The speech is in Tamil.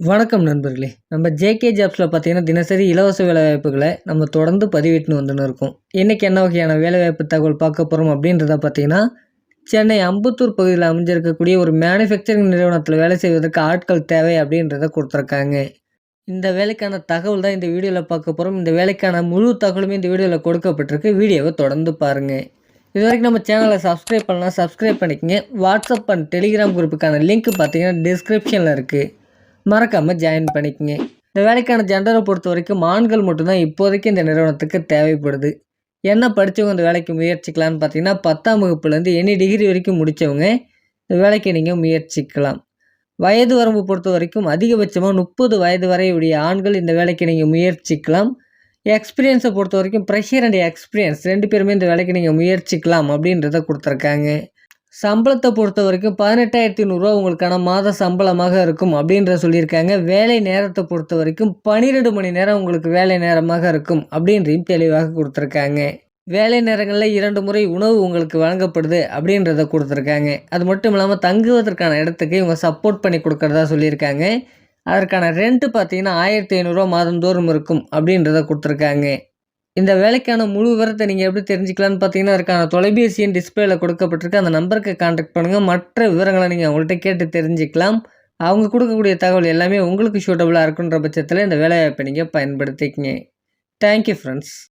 வணக்கம் நண்பர்களே. நம்ம ஜேகே ஜாப்ஸில் பார்த்தீங்கன்னா தினசரி இலவச வேலைவாய்ப்புகளை நம்ம தொடர்ந்து பதிவிட்டுன்னு வந்துன்னு இருக்கோம். இன்றைக்கி என்ன வகையான வேலைவாய்ப்பு தகவல் பார்க்க போகிறோம் அப்படின்றத பார்த்தீங்கன்னா சென்னை அம்பத்தூர் பகுதியில் அமைஞ்சிருக்கக்கூடிய ஒரு மேனுஃபேக்சரிங் நிறுவனத்தில் வேலை செய்வதற்கு ஆட்கள் தேவை அப்படின்றத கொடுத்துருக்காங்க. இந்த வேலைக்கான தகவல் தான் இந்த வீடியோவில் பார்க்க போகிறோம் இந்த வேலைக்கான முழு தகவலுமே இந்த வீடியோவில் கொடுக்கப்பட்டிருக்கு. வீடியோவை தொடர்ந்து பாருங்கள் இது வரைக்கும் நம்ம சேனலை சப்ஸ்கிரைப் பண்ணலாம் சப்ஸ்கிரைப் பண்ணிக்கங்க. வாட்ஸ்அப் அண்ட் டெலிகிராம் குரூப்புக்கான லிங்க் பார்த்தீங்கன்னா டிஸ்கிரிப்ஷனில் இருக்குது மறக்காமல் ஜாயின் பண்ணிக்கங்க. இந்த வேலைக்கான ஜெண்டரை பொறுத்த வரைக்கும் ஆண்கள் மட்டும்தான் இப்போதைக்கு இந்த நிறுவனத்துக்கு தேவைப்படுது. என்ன படித்தவங்க இந்த வேலைக்கு முயற்சிக்கலான்னு பார்த்தீங்கன்னா பத்தாம் வகுப்புலேருந்து எனி டிகிரி வரைக்கும் முடித்தவங்க இந்த வேலைக்கு நீங்கள் முயற்சிக்கலாம். வயது வரம்பு பொறுத்த வரைக்கும் அதிகபட்சமாக முப்பது வயது வரையுடைய ஆண்கள் இந்த வேலைக்கு நீங்கள் முயற்சிக்கலாம். எக்ஸ்பீரியன்ஸை பொறுத்த வரைக்கும் ப்ரெஷர் அண்ட் எக்ஸ்பீரியன்ஸ் ரெண்டு பேருமே இந்த வேலைக்கு நீங்கள் முயற்சிக்கலாம் அப்படின்றத கொடுத்துருக்காங்க. சம்பளத்தை பொறுத்த வரைக்கும் பதினெட்டாயிரத்தி நூறுரூவா உங்களுக்கான மாத சம்பளமாக இருக்கும் அப்படின்ற சொல்லியிருக்காங்க. வேலை நேரத்தை பொறுத்த வரைக்கும் பன்னிரெண்டு மணி நேரம் உங்களுக்கு வேலை நேரமாக இருக்கும் அப்படின்றையும் தெளிவாக கொடுத்துருக்காங்க. வேலை நேரங்களில் இரண்டு முறை உணவு உங்களுக்கு வழங்கப்படுது அப்படின்றத கொடுத்துருக்காங்க. அது மட்டும் இல்லாமல் தங்குவதற்கான இடத்துக்கு இவங்க சப்போர்ட் பண்ணி கொடுக்குறதா சொல்லியிருக்காங்க. அதற்கான ரெண்ட்டு பார்த்தீங்கன்னா ஆயிரத்தி ஐநூறுரூவா மாதந்தோறும் இருக்கும் அப்படின்றத கொடுத்துருக்காங்க. இந்த வேலைக்கான முழு விவரத்தை நீங்கள் எப்படி தெரிஞ்சுக்கலான்னு பார்த்தீங்கன்னா அதுக்கான தொலைபேசி எண் டிஸ்பிளேல கொடுக்கப்பட்டிருக்க. அந்த நம்பருக்கு கான்டாக்ட் பண்ணுங்கள் மற்ற விவரங்களை நீங்கள் அவங்கள்ட்ட கேட்டு தெரிஞ்சுக்கலாம். அவங்க கொடுக்கக்கூடிய தகவல் எல்லாமே உங்களுக்கு சூட்டபுளாக இருக்குன்ற பட்சத்தில் இந்த வேலைவாய்ப்பை நீங்கள் பயன்படுத்திக்கங்க. Thank you friends